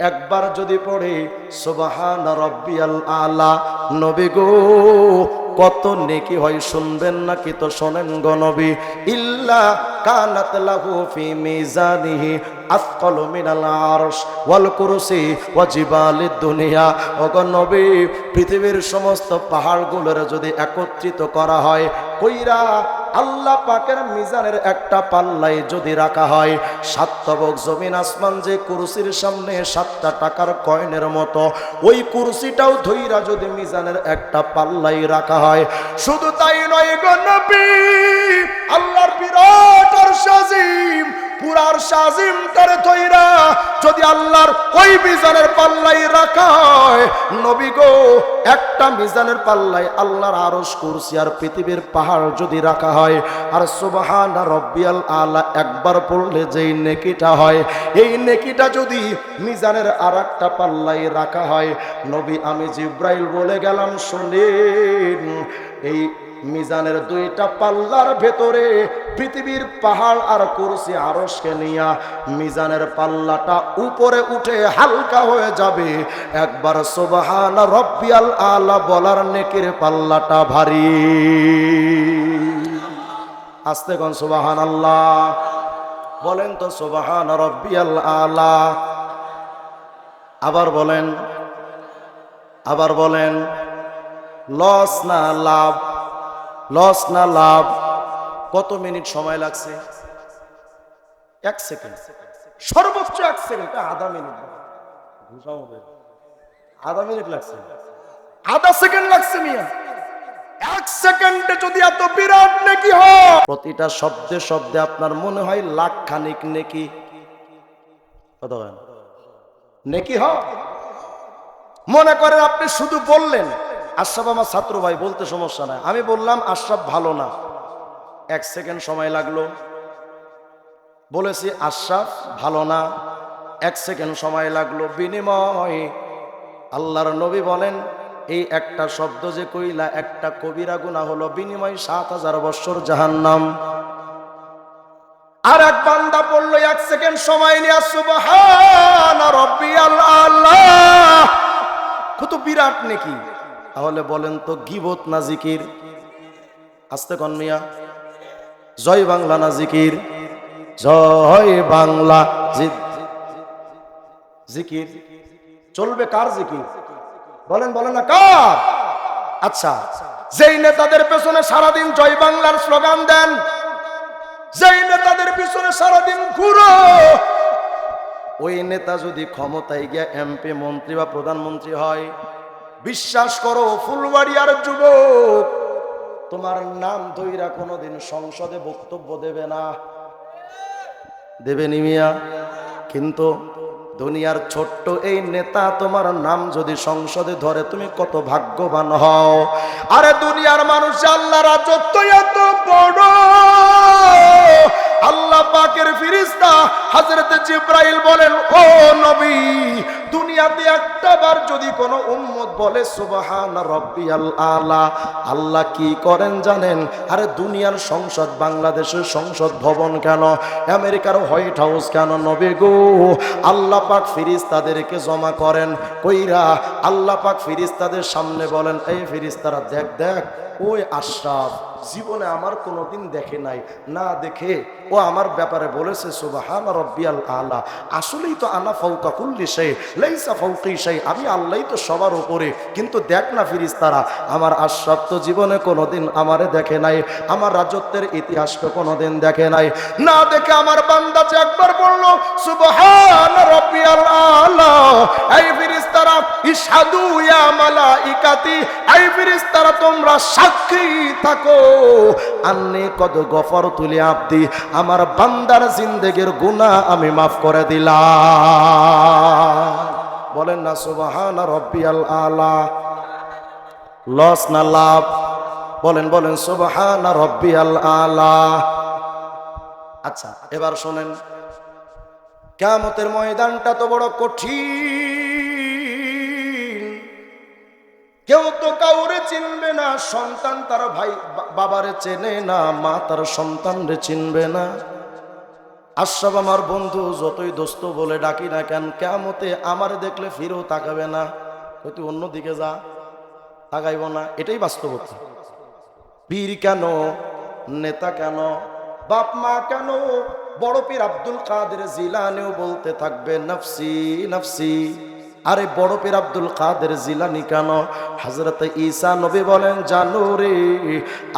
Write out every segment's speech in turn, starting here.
একবার যদি পড়ে, সুবাহান রব্বিয়াল আলা, নবী গো, কত নেকি হয় শুনবেন নাকি তো শোনেন গো ইল্লা কানাত লাহু ফি মিজানিহি আফকালু মিনাল আরশ ওয়াল কুরসি ওয়া জিবালিদ দুনিয়া। ওগো নবী, পৃথিবীর সমস্ত পাহাড়গুলোর যদি একত্রিত করা হয়, কইরা আল্লাহ পাকের মিজানের একটা পাল্লাই যদি রাখা হয় সাতবক জমিন আসমান যে কুরসির সামনে সাতটা টাকার কয়নের মতো, ওই কুরসিটাও ধৈরা যদি মিজানের একটা পাল্লাই রাখা হয়, শুধু তাই নয় গো নবী, আল্লাহর বিরাট পুরার সাজিম করে ধইরা যদি আল্লাহর ওই মিজানের পাল্লাই রাখা হয় নবী গো, একটা মিজানের পাল্লাই আল্লাহর আরশ কুরসি আর পৃথিবীর পাহাড় যদি রাখা হয়, আর সুবহান রব্বিয়াল আলা একবার পড়লে যেই নেকিটা হয়, এই নেকিটা যদি মিজানের আর একটা পাল্লাই রাখা হয়, নবী আমি জিব্রাইল বলে গেলাম, শুনেন, এই মিজানের দুইটা পাল্লার ভেতরে পৃথিবীর পাহাড় আর কুরসি আরসকে নিয়া মিজানের পাল্লাটা উপরে উঠে হালকা হয়ে যাবে। একবার সোবাহান রব্বিয়াল আলা বলার নেকির পাল্লাটা ভারী। আস্তে কন সোবাহান আল্লাহ বলেন তো সোবাহান রব্বিয়াল আলা। আবার বলেন আবার বলেন, লস না লাভ? লস না লাভ? কত মিনিট সময় লাগছে? এক সেকেন্ড। সর্বোচ্চ এক সেকেন্ড। আধা মিনিট। আধা মিনিট লাগছে। আধা সেকেন্ড লাগছে মিয়া। এক সেকেন্ডে যদি এত বিরাট নেকি হয়। প্রতিটা শব্দে শব্দে আপনার মনে হয় লাখ খানিক নেকি হয়? নেকি হয়? মনে করেন আপনি শুধু বললেন। আশরাফ আমার ছাত্র ভাই, বলতে সমস্যা নাই। আমি বললাম, আশরাফ ভালো না। এক সেকেন্ড সময় লাগল। বলেছি, আশরাফ ভালো না। এক সেকেন্ড সময় লাগল। বিনিময়, আল্লাহর নবী বলেন, এই একটা শব্দ যে কইলা, একটা কবিরা গুণা হলো বিনিময় সাত হাজার বৎসর জাহান্নাম। আর এক বান্দা পড়ল এক সেকেন্ড সময় নিয়ে, সুবহান রব্বিয়াল আল্লাহ। কত বিরাট নাকি। তাহলে বলেন তো গিবত না জিকির? আস্তে কন মিয়া। জয় বাংলা না জিকির? জয় বাংলা জিকির। চলবে কার জিকির? বলেন বলেন না কার? আচ্ছা যেই নেতাদের পেছনে সারাদিন জয় বাংলার স্লোগান দেন, যেই নেতাদের পিছনে সারাদিন ঘুরো, ওই নেতা যদি ক্ষমতায় গিয়া এমপি মন্ত্রী বা প্রধানমন্ত্রী হয় বিশ্বাস করো, ফুলবাড়িয়ার যুবক। তোমার নাম দইরা কোনোদিন সংসদে বক্তব্য দেবে না। দেবে নিমিয়া কিন্তু দুনিয়ার ছোট্ট এই নেতা, তোমার নাম যদি সংসদে ধরে, তুমি কত ভাগ্যবান হও। আরে দুনিয়ার মানুষ আল্লাহ রাজত্ব এত বড়। আল্লাহ পাকের ফিরিস্তা হাজরতে জিব্রাইল বলেন, ও নবী দুনিয়াতে একটা বার যদি কোনো উম্মত বলে, সুবহান রব্বিয়াল আলা আল্লাহ কি করেন জানেন? আরে দুনিয়ার সংসদ, বাংলাদেশের সংসদ ভবন কেন? আমেরিকার হোয়াইট হাউস কেন? নবী গো, আল্লাহ পাক ফিরিস্তাদেরকে জমা করেন। কইরা আল্লাহ পাক ফিরিস্তাদের সামনে বলেন, এই ফিরিস্তারা দেখ দেখ ওই আশরাফ, জীবনে আমার কোনোদিন দেখে নাই। না দেখে, ও আমার ব্যাপারে বলেছে, সুবাহান রব্বিয়াল আলা। আসলেই তো আনা ফৌকা কুল্লি সেই লাইসা ফৌকি সেই আমি আল্লাহই তো সবার উপরে, কিন্তু দেখ না ফিরিস তারা আমার আশরাফ তো জীবনে কোনোদিন আমারে দেখে নাই, আমার রাজত্বের ইতিহাস তো কোনোদিন দেখে নাই। না দেখে আমার বান্দা যে একবার বলল, সুবহান রব্বিয়াল আলা, এই ফিরিস্তারা এই ফিরিস্তারা তোমরা সাক্ষী থাকো। কদ গফর তুলি আমার বান্দার জিন্দেগির গুনাহ আমি মাফ করে দিলাম। বলেন না, সুবহান রব্বিয়াল আলা। লস না লাভ? বলেন বলেন, সুবহান রব্বিয়াল আলা। আচ্ছা এবার শোনেন কেমতের ময়দানটা তো বড় কঠিন। কেউ তো কাউরে চিনবে না, সন্তান তার ভাই বাবারে চেনে না, মা তার সন্তানরে চিনবে না। আশরাফ আমার বন্ধু যতই দোস্ত বলে ডাকি না কেন কেমতে আমার দেখলে ফিরেও তাকাবে না। তুই অন্যদিকে যা, তাকাইব না। এটাই বাস্তবতা। পীর কেন, নেতা কেন, বাপ মা কেন, বড় পীর আব্দুল কাদের জিলানেও বলতে থাকবে, নফসি নফসি। আরে বড় পীর আব্দুল কাদের জিলানি কেন? হজরত ঈসা নবী বলেন, জানো রে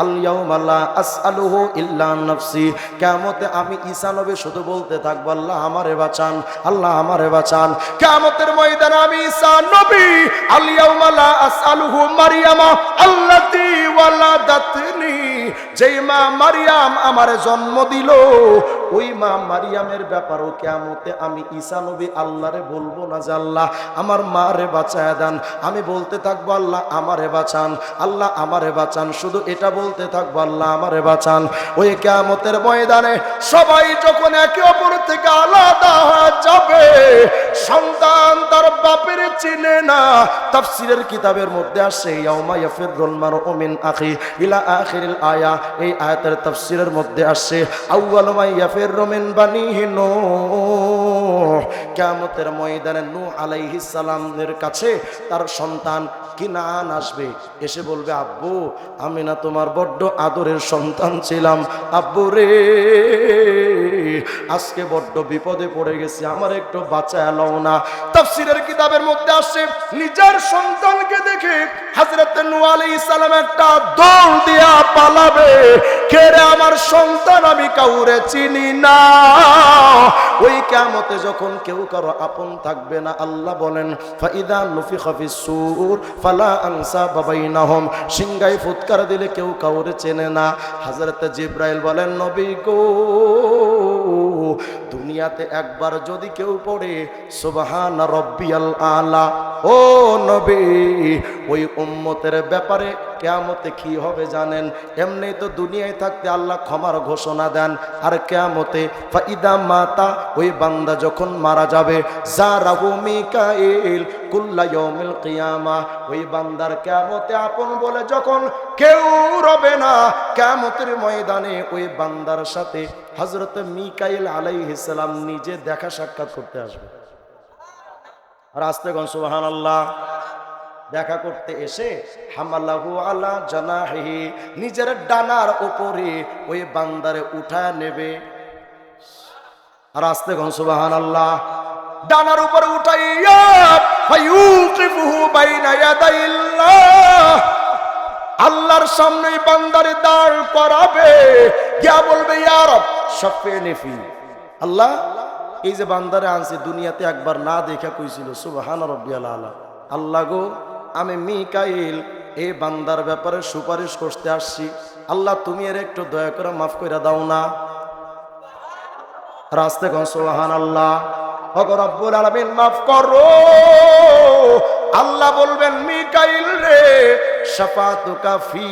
আল্লাহ আসআলুহু ইল্লা নফসি। কেমতে আমি ঈসা নবী শুধু বলতে থাকব, আল্লাহ আমারে বাঁচান, আল্লাহ আমারে বাঁচান। কেমতের ময়দানে আমি ঈসা নবী আল্লাহ আসআলুহু মারিয়ামা আল্লাতি ওয়ালাদাতনি যেই মা মারিয়াম আমারে জন্ম দিল, ওই মা মারিয়ামের ব্যাপারও কেমতে আমি ঈসা নবী আল্লাহরে বলব না যে আল্লাহ আমার মারে বাঁচায় দেন। আমি বলতে থাকব, আল্লাহ আমারে বাঁচান। আল্লাহ আমারে বাঁচান। শুধু এটা বলতে থাকব, আল্লাহ আমারে বাঁচান। ওই কেমতের ময়দানে সবাই যখন একে অপর থেকে আলাদা হয়ে যাবে সন্তান চিনে না। তাফসিরের কিতাবের মধ্যে আসে, ইয়াউমা ইয়াফিরুল মারউ মিন আখি, ইলা আখিরিল আয়া। এই আয়াতের তাফসিরের মধ্যে আসে, আউয়ালু মা ইয়াফিরু মিন বানিহি নূহ। কিয়ামতের ময়দানে নূহ আলাইহিস সালামের কাছে তার সন্তান কিনান আসবে। এসে বলবে, আব্বু, আমি না তোমার বড্ড আদরের সন্তান ছিলাম। আব্বু রে, আজকে বড্ড বিপদে পড়ে গেছি, আমার একটু বাঁচায় লও না। তাফসিরের কিতাবের মধ্যে আসে, নিজের সন্তানকে দেখে হযরত নূহ আলাইহিস সালাম একটা দৌড় দিয়া পালাবে। কে রে আমার সন্তান, আমি কাউরে চিনি না। ওই কিয়ামতে যখন কেউ কারও আপন থাকবে না, আল্লাহ বলেন, ফাইদা নুফিখা ফিস সুর, ফালা আনসা বাবাইনাহুম সিংগাই ফুৎকার দিলে কেউ কাউরে চেনে না। হযরত জিব্রাইল বলেন, নবী গো দুনিয়াতে একবার যদি কেউ পড়ে সোবাহান রব্বিয়াল আলা ও নবী ওই উম্মতের ব্যাপারে কেয়ামতে কি হবে জানেন? এমনি তো দুনিয়ায় থাকতে আল্লাহ ক্ষমার ঘোষণা দেন। আর কেয়ামতে ফাইদা মাতা, ওই বান্দা যখন মারা যাবে ওই বান্দার আপন বলে যখন কেউ রবে না, কেয়ামতের ময়দানে ওই বান্দার সাথে হযরত মিকাইল আলাইহিস সালাম নিজে দেখা সাক্ষাৎ করতে আসবে। আর আসতে গন সুবহানাল্লাহ? দেখা করতে এসে হামালাহু আলা জানাহি নিজের ডানার উপরে ওই বান্দারে উঠায় নেবে। আর আসতে সুবাহান আল্লাহ ডানার উপরে উঠাইয়া আল্লাহর সামনে বান্দারে দাঁড় করাবে। গিয়া বলবে, ইয়া রব শাফিনি ফি আল্লাহ, এই যে বান্দারে আনছে, দুনিয়াতে একবার না দেখা কইছিল, সুবহান রাব্বিয়াল আলা। আল্লাহ গো আমি মিকাইল এই বান্দার ব্যাপারে সুপারিশ করতে আসছি। আল্লাহ, তুমি এর একটু দয়া করে মাফ করে দাও না। রাস্তে সোহান আল্লাহ রব্বুল আলমিন, মাফ করো। আল্লাহ বলবেন, মিকাইল রে শাফাতু কাফি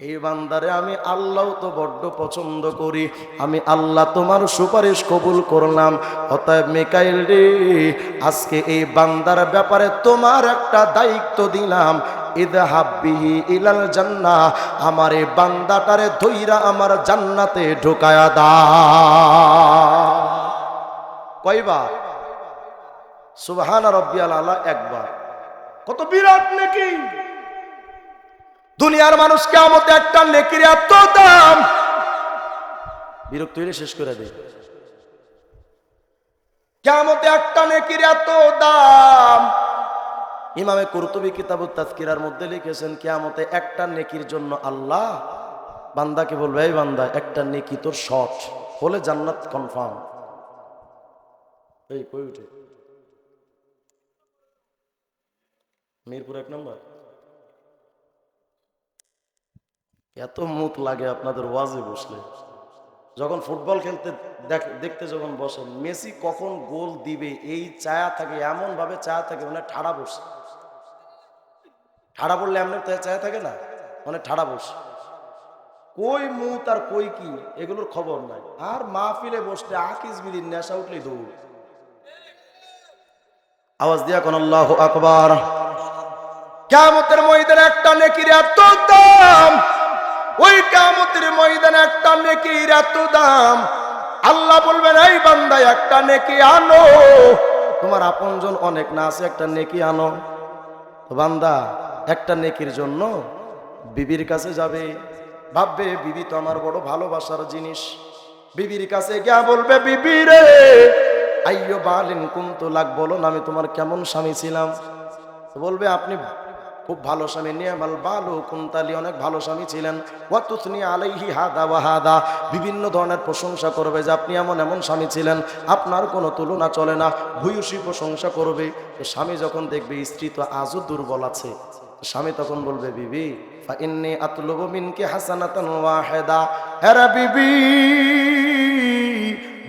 এই বান্দারে আমি আল্লাহ তো বড্ড পছন্দ করি। আমি আল্লাহ তোমার সুপারিশ কবুল করলাম। অতএব মিকাইল রে, আজকে এই বান্দার ব্যাপারে তোমার একটা দায়িত্ব দিলাম। ইদহাবিহি ইলাল জান্নাহ আমার এই বান্দাটারে ধইরা আমার জান্নাতে ঢুকায়া দা। কয়বার? সুবহান রব্বিয়াল আলা একবার। কত বিরাট নাকি! দুনিয়ার মানুষ কেমন একটা নেকির এত দাম। বিরক্ত হইলে শেষ করে দে কেমন একটা নেকির এত দাম। ইমামে কুরতুবি কিতাবুত তাজকিরার মধ্যে লিখেছেন, কেয়ামতে একটা নেকির জন্য আল্লাহ বান্দাকে বলবে, এই বান্দা, একটা নেকি তোর শর্ট হলে জান্নাত কনফার্ম এই, কই উঠে মিরপুর এক নম্বর? এত মুখ লাগে আপনাদের ওয়াজে বসলে। যখন ফুটবল খেলতে দেখতে যখন বসেন মেসি কখন গোল দিবে, এই চায়া থাকে এমন ভাবে চায়া থাকে মানে ঠাড়া বসে। ঠাড়া পড়লে এমনি চায়া থাকে না মানে ঠাড়া বসে। কই মুত আর কই কি, এগুলোর খবর নাই। আর মাহফিলে বসলে আকিস বিদির নেশা উঠলেই দৌড়। আওয়াজ দিয়া কোন আল্লাহ আকবার। কেমতের ময়দানে একটা নেকির এত দাম। ওই কেমতের ময়দানে একটা নেকির এত দাম। আল্লাহ বলবেন, এই বান্দা, একটা নেকি আনো। তোমার আপনজন অনেক না আছে, একটা নেকি আনো। বান্দা, একটা নেকির জন্য বিবির কাছে যাবে। ভাববে, বিবি তো আমার বড় ভালোবাসার জিনিস। বিবির কাছে গিয়া বলবে, বিবি রে, আইয়ো বালিন কুন্তু লাগ, বলো না আমি তোমার কেমন স্বামী ছিলাম? বলবে, আপনি খুব ভালো স্বামী, নিয়ামাল বালু কুন্তালি, অনেক ভালো স্বামী ছিলেন। ওয়াতুসনি আলাইহি হাদা ওয়া হাদা। বিভিন্ন ধরনের প্রশংসা করবে যে আপনি এমন এমন স্বামী ছিলেন, আপনার কোনো তুলনা চলে না, ভূয়সী প্রশংসা করবে। তো স্বামী যখন দেখবে, স্ত্রী তো আজও দুর্বল আছে। স্বামী তখন বলবে, বিবি ইন্নি আতলুবু মিনকি হাসানাতান ওয়াহিদা। হেরা বিবি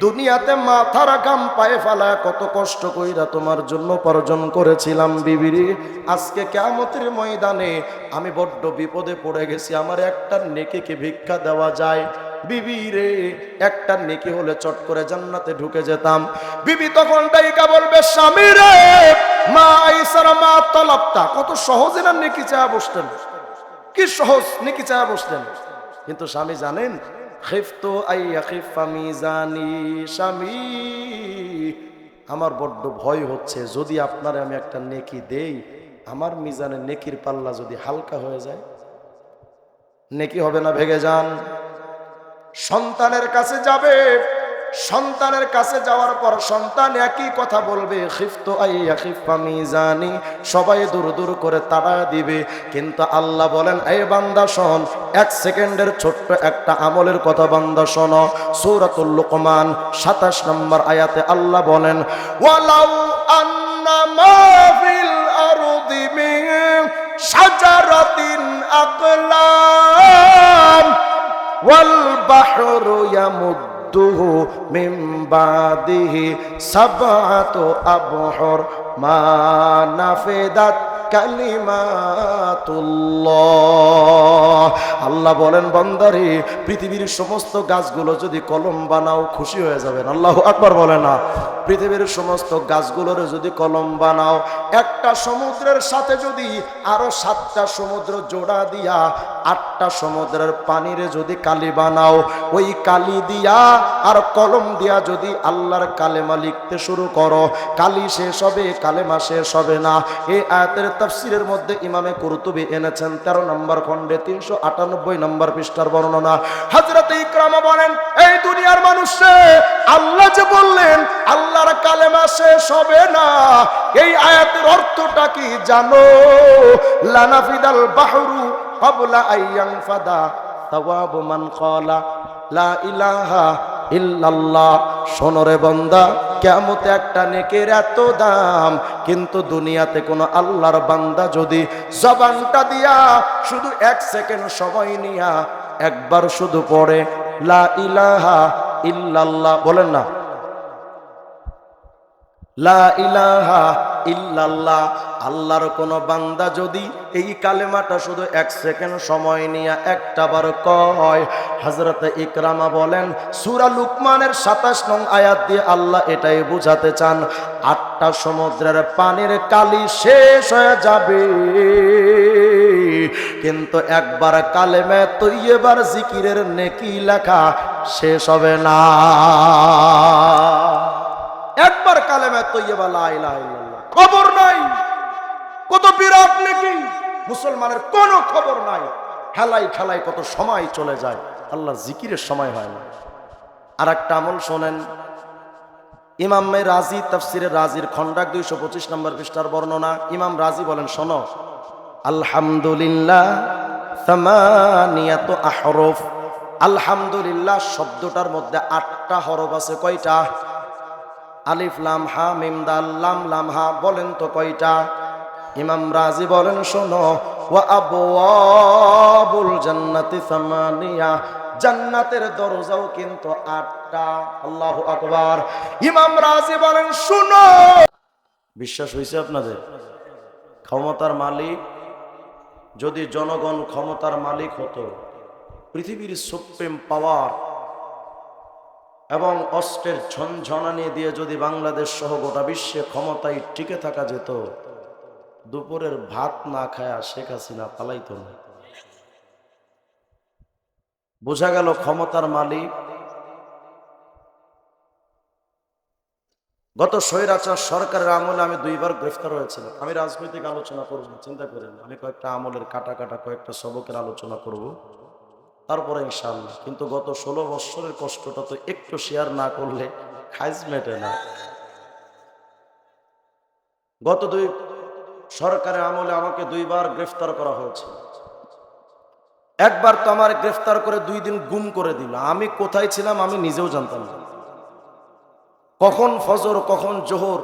দুনিয়াতে মাথার গাম পায়ে ফেলা কত কষ্ট কইরা তোমার জন্য উপার্জন করেছিলাম বিবিরি। আজকে কেমতের ময়দানে আমি বড্ড বিপদে পড়ে গেছি, আমার একটা নেকিকে ভিক্ষা দেওয়া যায়। বিবি রে, একটা নেকি হলে চট করে জান্নাতে ঢুকে যেতাম। বিবি তখন ডাইকা বলবে, স্বামী রে, মা আইসারা মা তলাপ্তা কত সহজে না নেকি চা বসতেন। কি সহজ নেকি চা বসতেন। কিন্তু স্বামী জানেন খেফতো আইয়া খেফা মিজানি স্বামী। আমার বড্ড ভয় হচ্ছে, যদি আপনারে আমি একটা নেকি দেই, আমার মিজানে নেকির পাল্লা যদি হালকা হয়ে যায়, নেকি হবে না, ভেগে যান। সন্তানের কাছে যাবে সন্তানের কাছে যাওয়ার পর সন্তান একই কথা বলবে জানি সবাই দূর দূর করে তাড়া দিবে। কিন্তু আল্লাহ বলেন, এই বান্দা শোন, এক সেকেন্ডের ছোট্ট একটা আমলের কথা বান্দা শোন। সৌরাতুল লোকমান, সাতাশ নম্বর আয়াতে আল্লাহ বলেন আকলাম তুহু মিম্বাদিহি সাবাত আবহর মা নাফেদাত আল্লাহ বলেন, বন্দারে, পৃথিবীর সমস্ত গাছগুলো যদি কলম বানাও, খুশি হয়ে যাবেন। আল্লাহ আকবার বলে না। পৃথিবীর সমস্ত গাছগুলোর যদি কলম বানাও, একটা সমুদ্রের সাথে যদি আরও সাতটা সমুদ্র জোড়া দিয়া, আটটা সমুদ্রের পানিরে যদি কালি বানাও, ওই কালি দিয়া আর কলম দিয়া যদি আল্লাহর কালেমা লিখতে শুরু করো, কালি শেষ হবে, কালেমা শেষ হবে না। এই আয়াতের তাফসিরের মধ্যে ইমামে কুরতুবি এনেছেন তেরো নম্বর খণ্ডে, তিনশো আটানব্বই নম্বর পৃষ্ঠার বর্ণনা। হাজরত ইকরামা বলেন, এই দুনিয়ার মানুষে আল্লাহ যে বললেন, আল্লাহর কালেমা শেষ হবে না। এই আয়াতের অর্থটা কি জানো? লানাফিদাল বাহরু কাবলা আইয়াং ফাদা তাওয়াবু মান ক্বালা, লা ইলাহা ইল্লাল্লাহ। সোনরে বন্দা কেমতে একটা নেকের এত দাম, কিন্তু দুনিয়াতে কোনো আল্লাহর বান্দা যদি জবানটা দিয়া শুধু এক সেকেন্ড সময় নিয়া একবার শুধু পড়ে, লা ইলাহা ইল্লাল্লাহ, বলেন না। লা ইলাহা ইল্লাল্লাহ, আল্লাহর কোন বান্দা যদি এই কালেমাটা শুধু এক সেকেন্ড সময় নিয়ে একটা বার কয় হজরত ইকরামা বলেন, সুরা লুকমানের সাতাশ নং আয়াত দিয়ে আল্লাহ এটাই বুঝাতে চান, আটটা সমুদ্রের পানির কালি শেষ হয়ে যাবে। কিন্তু একবার কালেমে তৈবার জিকিরের নেকি লেখা শেষ হবে না। একবার কালেমে লা খবর নাই। কত বিরাট নাকি। মুসলমানের কোনো খবর নাই। খেলাই খেলাই কত সময় চলে যায়। আল্লাহ জিকিরের সময় হয় না। আর একটা আমল শোনেন। ইমামে রাজি তাফসিরের রাজির খন্ডাক দুইশো পঁচিশ নম্বর পৃষ্ঠার বর্ণনা। ইমাম রাজি বলেন, শোনো। আলহামদুলিল্লাহ আহরফ। আলহামদুলিল্লাহ শব্দটার মধ্যে আটটা হরফ আছে। কয়টা? আলিফ লাম হা, মিম দাল, লাম লাম হা, বলেন তো কয়টা? ইমাম রাজি বলেন, শোনো, ওয়া আবওয়াবুল জান্নাতি সামানিয়া, জান্নাতের দরজাও কিন্তু আটটা, আল্লাহু আকবার। ইমাম রাজি বলেন, শুনো। বিশ্বাস হয়েছে আপনাদের? ক্ষমতার মালিক, যদি জনগণ ক্ষমতার মালিক হতো, পৃথিবীর সুপ্রিম পাওয়ার এবং অস্ত্রের ঝনঝনানি দিয়ে যদি বাংলাদেশ সহ গোটা বিশ্বে ক্ষমতায় টিকে থাকা যেত, দুপুরের ভাত না খায়া শেখ হাসিনা পালাইতো না। বোঝা গেল ক্ষমতার মালিক। গত স্বৈরাচার সরকারের আমলে আমি দুইবার গ্রেফতার হয়েছিলাম। আমি রাজনৈতিক আলোচনা করব, চিন্তা করেন। আমি কয়েকটা আমলের কাটা কাটা, কয়েকটা সবকের আলোচনা করব। তারপরে ইনশাল্লাহ কিন্তু গত ষোলো বৎসরের কষ্টটা তো একটু শেয়ার না করলে খাইজ মেটে না। গত দুই সরকারের আমলে আমাকে দুইবার গ্রেফতার করা হয়েছে। একবার তো আমার গ্রেফতার করে দুই দিন গুম করে দিল। আমি কোথায় ছিলাম আমি নিজেও জানতাম না। কখন ফজর, কখন জোহর,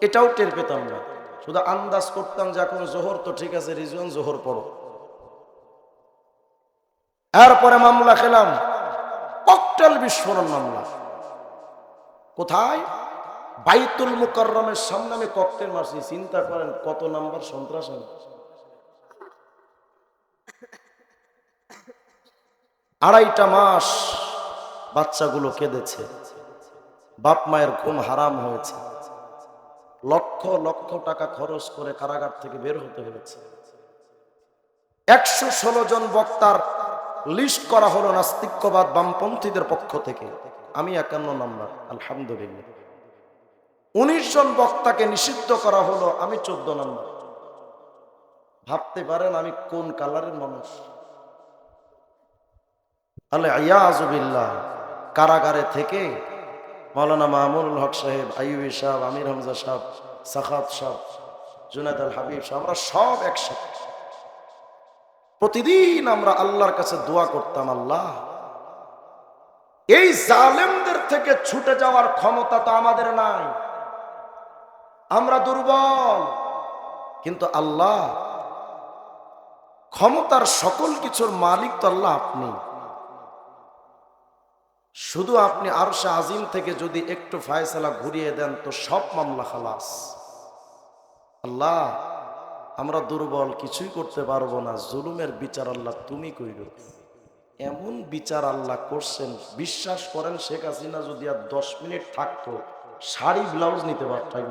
এটাও টের পেতাম না। শুধু আন্দাজ করতাম যে এখন জোহর তো ঠিক আছে রিজওয়ান জোহর পড়ো। এরপরে মামলা খেলাম। ককটেল বিস্ফোরণ মামলা। কোথায়? বাইতুল মুকাররমের সামনে আমি ককটেল মারছি। চিন্তা করেন কত নাম্বার সন্ত্রাস আড়াইটা মাস বাচ্চাগুলো কেঁদেছে। বাপ মায়ের ঘুম হারাম হয়েছে। লক্ষ লক্ষ টাকা খরচ করে কারাগার থেকে বের হতে হয়েছে। একশো ষোলো জন বক্তার লিস্ট করা হলো নাস্তিক্যবাদ বামপন্থীদের পক্ষ থেকে। আমি একান্ন নাম্বার, আলহামদুলিল্লাহ। উনিশ জন বক্তাকে নিষিদ্ধ করা হলো, আমি চোদ্দ নাম্বার। ভাবতে পারেন আমি কোন কালারের মানুষ। তাহলে আয়াজবিল্লাহ কারাগারে থেকে মৌলানা মামুনুল হক সাহেব, আইয়ুবী সাহেব, আমির হামজা সাহেব, সাখাত সাহেব জুনাদ আল হাবিব সাহেব, আমরা সব একসাথে। প্রতিদিন আমরা আল্লাহর কাছে দোয়া করতাম, আল্লাহ, এই জালেমদের থেকে ছুটে যাওয়ার ক্ষমতা তো আমাদের নাই। আমরা দুর্বল, কিন্তু আল্লাহ, ক্ষমতার সকল কিছুর মালিক তো আল্লাহ আপনি। শুধু আপনি আরশা আজিম থেকে যদি একটু ফায়সালা ঘুরিয়ে দেন, তো সব মামলা খালাস। আল্লাহ আমরা দুর্বল কিছুই করতে পারব না। জুলুমের বিচার আল্লাহ তুমি কইর। এমন বিচার আল্লাহ করছেন, বিশ্বাস করেন শেখ হাসিনা যদি আর দশ মিনিট থাকতো, শাড়ি, ব্লাউজ নিতে পারতাম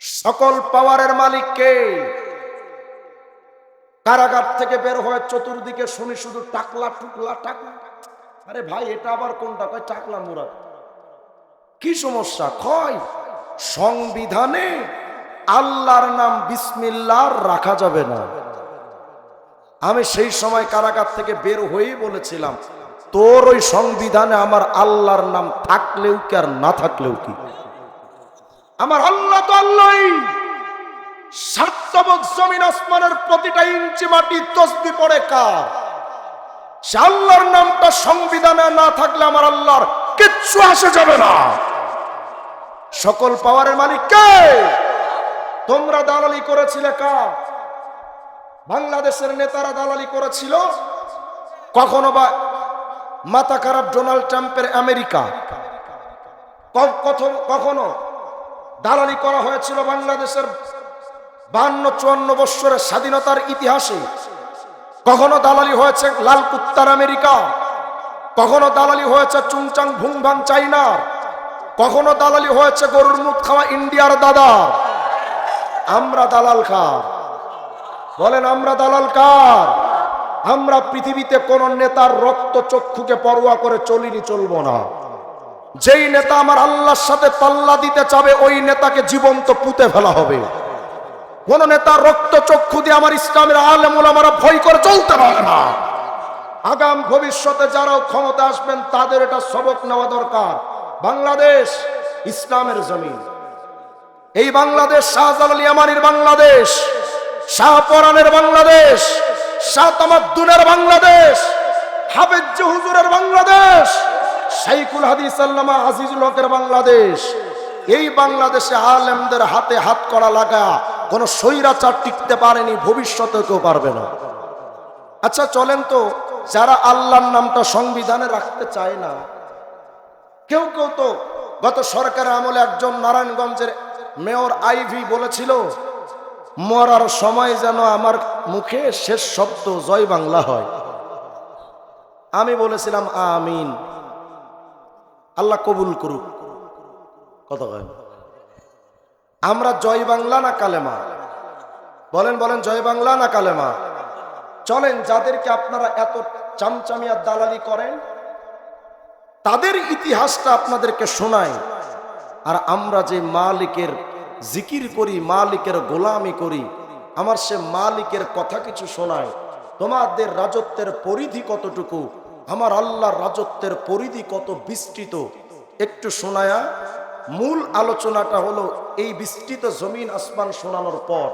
সকল পাওয়ারের মালিক কে? কারাগার থেকে বের হয়ে চতুর্দিকে শুনি শুধু টাকলা, টুকলা, টাকলা। আরে ভাই, এটা আবার কোনটা? কয় টাকলা মুরাদ। কি সমস্যা? কয়? সংবিধানে আল্লাহর নাম বিসমিল্লাহ রাখা যাবে না। আমি সেই সময় কারাগার থেকে বের হয়েই বলেছিলাম, তোর ওই সংবিধানে আমার আল্লাহর নাম থাকলেও কি আর না থাকলেও কি? আমার আল্লাহ তো আল্লাহই। সাতবক জমিন আসমানের প্রতিটা ইঞ্চি মাটি তসবি পড়ে কার? সে আল্লাহর নামটা সংবিধানে না থাকলে আমার আল্লাহর কিচ্ছু আসে যাবে না। সকল পাওয়ারের মালিক কে? তোমরা দালালি করেছিলে কার? বাংলাদেশের নেতারা দালালি করেছিল? কখনো বা মাথা খারাপ ডোনাল্ড ট্রাম্পের আমেরিকা? কখনো দালালি করা হয়েছিল বাংলাদেশের বান্ন, চুয়ান্ন বৎসরের স্বাধীনতার ইতিহাসে? কখনো দালালি হয়েছে লাল কুত্তার আমেরিকা? কখনো দালালি হয়েছে চুংচাং ভুংভাং চাইনার? কখনো দালালি হয়েছে গরুর মুখ খাওয়া ইন্ডিয়ার দাদা আমরা দালাল কার? বলেন, আমরা দালাল কার? আমরা পৃথিবীতে কোন নেতার রক্ত চক্ষুকে পরোয়া করে চলিনি, চলব না। যেই নেতা আমার আল্লাহর সাথে পাল্লা দিতে চাবে, ওই নেতাকে জীবন্ত পুঁতে ফেলা হবে। কোন নেতা রক্ত চক্ষু দিয়ে আমার ইসলামের আলেমুল আমরা ভয় করে চলতে পারে না। আগাম ভবিষ্যতে যারাও ক্ষমতা আসবেন, তাদের এটা সবক নেওয়া দরকার। বাংলাদেশ ইসলামের জমিন। এই বাংলাদেশ, শাহজালাল ইয়ামানির বাংলাদেশ শাহপরানের বাংলাদেশ, শাহ তামাদ্দুনের বাংলাদেশ, হাফেজ হুজুরের বাংলাদেশ শাইকুল হাদিস আল্লামা আজিজুল হকের বাংলাদেশ। এই বাংলাদেশে আলেমদের হাতে হাত করা লাগা, কোন স্বৈরাচার টিকতে পারেনি ভবিষ্যতে কেউ পারবে না। আচ্ছা চলেন তো, যারা আল্লাহর নামটা সংবিধানে রাখতে চায় না, কেউ কেউ তো গত সরকারের আমলে একজন নারায়ণগঞ্জের মেয়র আইভি বলেছিল, মরার সময় যেন আমার মুখে শেষ শব্দ জয় বাংলা হয়। আমি বলেছিলাম, আমিন। আল্লাহ কবুল করুক। কত আমরা জয় বাংলা না কালেমা? বলেন বলেন, জয় বাংলা না কালেমা? চলেন, যাদেরকে আপনারা এত চামচামিয়া দালালি করেন, তাদের ইতিহাসটা আপনাদেরকে শোনায় আর আমরা যে মালিকের জিকির করি, মালিকের গোলামি করি, আমার সে মালিকের কথা কিছু শোনায়, তোমাদের রাজত্বের পরিধি কতটুকু? আমার আল্লাহর রাজত্বের পরিধি কত বিস্তৃত? একটু শোনায়া, মূল আলোচনাটা হলো এই বিস্তৃত জমিন আসমান শোনানোর পর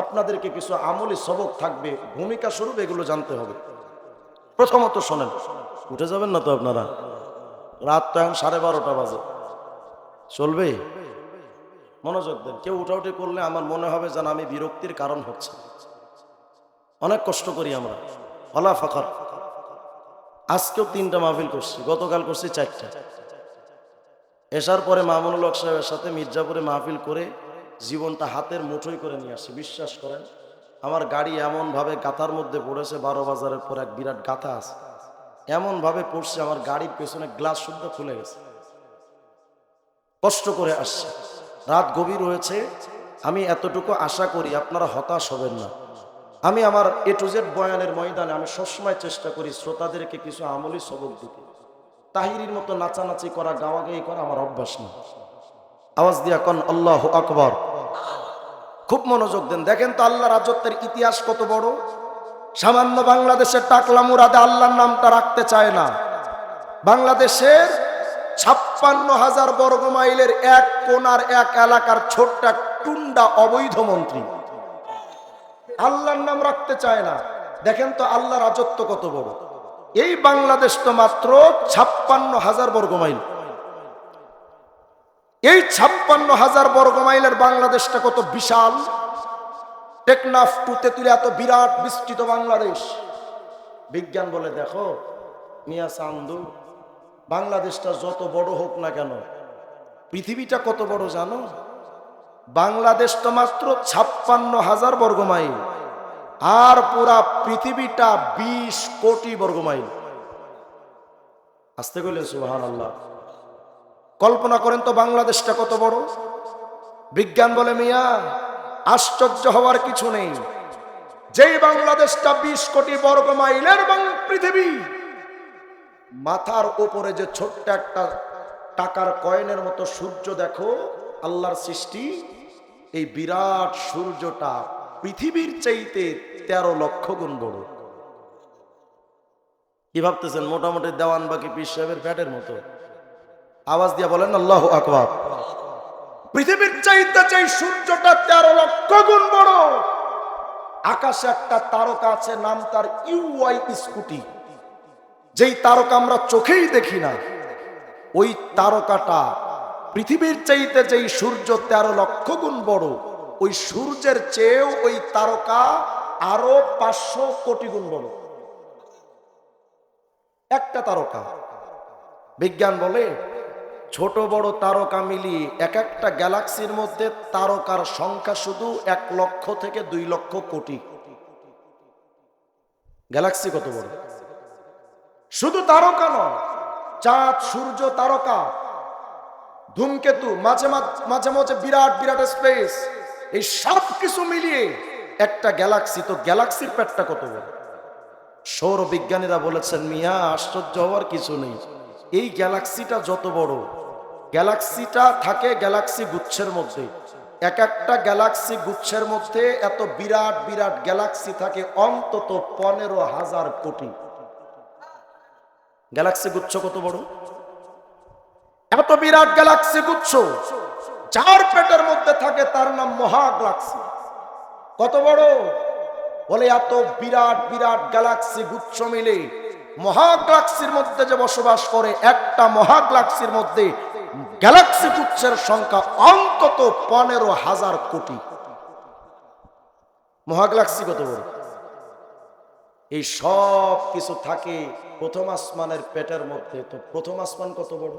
আপনাদেরকে কিছু আমলি সবক থাকবে, ভূমিকা স্বরূপ এগুলো জানতে হবে। প্রথমত শোনেন, উঠে যাবেন না তো আপনারা? রাত তো এখন সাড়ে বারোটা বাজে। চলবে? মনোযোগ দেন। কেউ উঠাউটি করলে আমার মনে হবে যেন আমি বিরক্তির কারণ হচ্ছে। অনেক কষ্ট করি আমরা। হলা ফাঁকার। আজকেও তিনটা মাহফিল করছি। গতকাল করছি চারটা। এসার পরে মামুনুল হক সাহেবের সাথে মির্জাপুরে মাহফিল করে জীবনটা হাতের মুঠোই করে নিয়ে আসি। বিশ্বাস করেন, আমার গাড়ি এমনভাবে গাথার মধ্যে পড়েছে, বারো বাজারের পর এক বিরাট গাথা আছে। এমনভাবে পড়ছে, আমার গাড়ির পেছনে গ্লাস শুদ্ধ খুলে গেছে। কষ্ট করে আসছে। রাত গভীর হয়েছে। আমি এতটুকু আশা করি আপনারা হতাশ হবেন না। আমি আমার এ টু জেড বয়ানের ময়দানে আমি সবসময় চেষ্টা করি শ্রোতাদেরকে কিছু আমলি সবক দিতে। তাহিরির মতো নাচানাচি করা গাওয়া গাওয়াগাই করা আমার অভ্যাস না। আওয়াজ দিয়া কন, আল্লাহ আকবর। খুব মনোযোগ দেন। দেখেন তো আল্লাহ রাজত্বের ইতিহাস কত বড়। সামান্য বাংলাদেশের টাকলা মুরাদে আল্লাহর নামটা রাখতে চায় না। বাংলাদেশের ছাপ্পান্ন হাজার বর্গ মাইলের এক কোনার এক এলাকার ছোট্ট টুন্ডা অবৈধ মন্ত্রী। আল্লাহর নাম রাখতে চায় না। দেখেন তো আল্লাহ রাজত্ব কত বড়। এই বাংলাদেশ তো মাত্র ছাপ্পান্ন হাজার বর্গ মাইল। এই ছাপ্পান্ন হাজার বর্গ মাইলের বাংলাদেশটা কত বিশাল। টেকনাফ টু তেতুলে এত বিরাট বিস্তৃত বাংলাদেশ। বিজ্ঞান বলে দেখো, মিয়া চান্দু বাংলাদেশটা যত বড় হোক না কেন, পৃথিবীটা কত বড় জানো? বাংলাদেশ তো মাত্র ছাপ্পান্ন হাজার বর্গ মাইল আর পুরা পৃথিবীটা বিশ কোটি বর্গ মাইল আসতে গেলেন সুবাহান আল্লাহ কল্পনা করেন তো বাংলাদেশটা কত বড়? বিজ্ঞান বলে মিয়া, আশ্চর্য হওয়ার কিছু নেই। যেই বাংলাদেশটা বিশ কোটি বর্গ মাইলের বাং- পৃথিবী মাথার উপরে যে ছোট্ট একটা টাকার কয়েনের মতো সূর্য দেখো, আল্লাহর সৃষ্টি, এই বিরাট সূর্যটা পৃথিবীর চাইতে তেরো লক্ষ গুণ বড়। কি ভাবতেছেন? মোটামুটি দেওয়ান বাকি পীর সাহেবের ফ্যাটের মতো। আওয়াজ দিয়া বলেন, আল্লাহ আকবার। পৃথিবীর চাইতে চাই সূর্যটা তেরো লক্ষ গুণ বড়, আকাশে একটা তারকা আছে, নাম তার ইউআই স্কুটি। যেই তারকা আমরা চোখেই দেখি না, ওই তারকাটা পৃথিবীর চাইতে যেই সূর্য তেরো লক্ষ গুণ বড়, ওই সূর্যের চেয়েও ওই তারকা আরও পাঁচশো কোটি গুণ বড়। একটা তারকা, বিজ্ঞান বলে, ছোট বড় তারকা মিলিয়ে এক একটা গ্যালাক্সির মধ্যে তারকার সংখ্যা শুধু এক লক্ষ থেকে দুই লক্ষ কোটি। গ্যালাক্সি কত বড়? শুধু তারকা নয়, চাঁদ, সূর্য, তারকা, ধূমকেতু, মাঝে মাঝে মাঝে বিরাট বিরাট স্পেস এই সব কিছু মিলিয়ে একটা গ্যালাক্সি তো গ্যালাক্সির পেটটা কত বড়? সৌর বিজ্ঞানীরা বলেছেন, মিয়া, আশ্চর্য হওয়ার কিছু নেই। এই গ্যালাক্সিটা যত বড় গ্যালাক্সিটা থাকে গ্যালাক্সি গুচ্ছের মধ্যে। এক একটা গ্যালাক্সি গুচ্ছের মধ্যে এত বিরাট বিরাট গ্যালাক্সি থাকে অন্তত পনেরো হাজার কোটি। গ্যালাক্সি গুচ্ছ কত বড়? এত বিরাট গ্যালাক্সি গুচ্ছ। যার পেটের মধ্যে থাকে তার নাম মহা গ্যালাক্সি কত বড়? বলে এত বিরাট বিরাট গ্যালাক্সি গুচ্ছ মিলে মহা গ্যালাক্সির মধ্যে যে বসবাস করে, একটা মহা গ্যালাক্সির মধ্যে গ্যালাক্সি গুচ্ছের সংখ্যা অন্তত পনেরো হাজার কোটি। মহাগ্যালাক্সি কত বড়? এই সব কিছু থাকে প্রথম আসমানের পেটের মধ্যে। তো প্রথম আসমান কত বড়?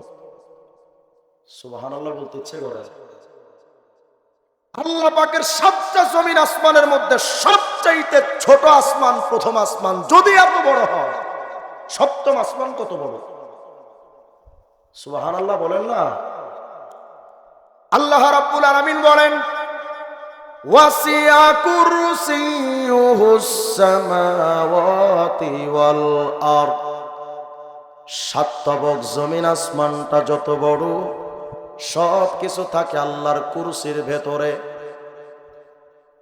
সুবাহান বলতে ইচ্ছে করে আল্লাহ পাকের সাতটা জমিন আসমানের মধ্যে সবচাইতে ছোট আসমান প্রথম আসমান। যদি এত বড় হয়, সপ্তম আসমান কত বড়? সুবাহান আল্লাহ বলেন না। আল্লাহ রাব্বুল আলামিন বলেন কুরসিয়ুহুস সামাওয়াতি ওয়াল আরদ। সাতবক জমিন আসমানটা যত বড় সব কিছু থাকে আল্লাহর কুরসির ভেতরে।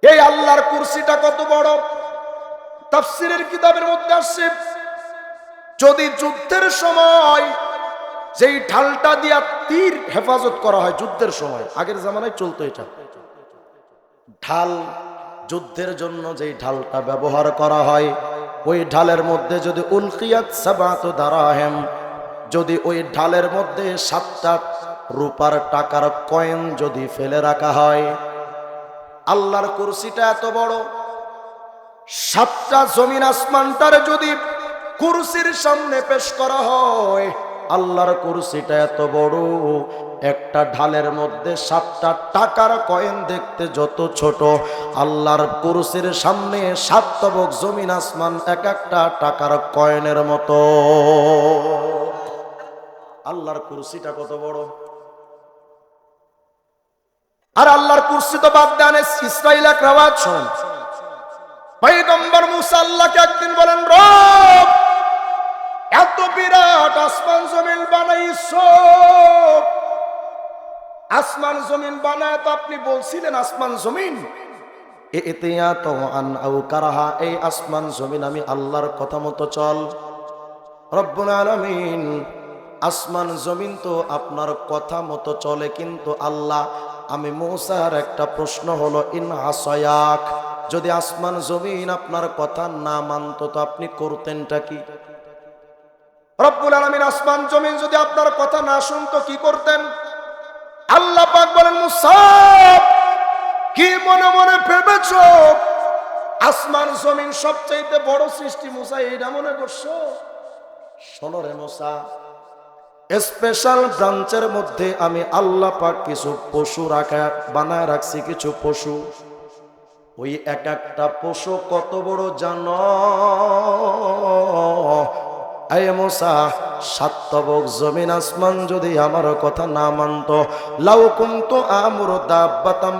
এই আল্লাহর কুরসিটা কত বড়? তাফসিরের কিতাবের মধ্যে আসছে, যদি যুদ্ধের সময় যেই ঢালটা দিয়া তীর হেফাজত করা হয়, যুদ্ধের সময়, আগের জামানায় চলতো এটা। ঢাল, যুদ্ধের জন্য যেই ঢালটা ব্যবহার করা হয়, ওই ঢালের মধ্যে যদি উলকিয়াত সাবাত দারাহেম, যদি ওই ঢালের মধ্যে সাতটা রূপার টাকার কয়েন যদি ফেলে রাখা হয়, আল্লাহর কুরসিটা এত বড়, সাতটা জমিন আসমানটার যদি কুরসির সামনে পেশ করা হয় আল্লাহর কুরসিটা এত বড়, একটা ঢালের মধ্যে সাতটা টাকার কয়েন দেখতে যত ছোট। আল্লাহর কুরসির সামনে সাত তবক জমিন আসমান এক একটা টাকার কয়েনের মতো। আল্লাহর কুরসিটা কত বড়। আর আল্লাহর কুরসি তো বাদ দেন ইসরাইল এক রাওয়াজ। শোনেন পৈগম্বর মুসা আল্লাহকে একদিন বলেন, রব এত বিরাট আসমান জমিন বানাইছ। আসমান জমিন বানায় তো আপনি বলছিলেন আসমান জমিন। এ এতিয়া আন মতো চল। রব্বুল আসমান জমিন তো আপনার কথা মতো চলে, কিন্তু আল্লাহ, আমি মৌসার একটা প্রশ্ন হলো, ইন আসয়াক যদি আসমান জমিন আপনার কথা না মানত, তো আপনি করতেনটা কি? রব্বুল আলামিন আসমান জমিন যদি আপনার কথা না শুনতো কি করতেন? আল্লাহ পাক বলেন মুসাব কি মনে মনে ভেবেছ? আসমান জমিন সবচাইতে বড় সৃষ্টি মুসা এইটা মনে করছ? শোনো রে মুসা স্পেশাল ব্রাঞ্চের মধ্যে আমি আল্লাহ পাক কিছু পশু রাখা, বানায় রাখছি কিছু পশু। ওই এক একটা পশু কত বড় জান? সাতবক জমিন আসমান যদি আমার কথা না মানত। লাউ কুন্ত আমর দাব্বাতাম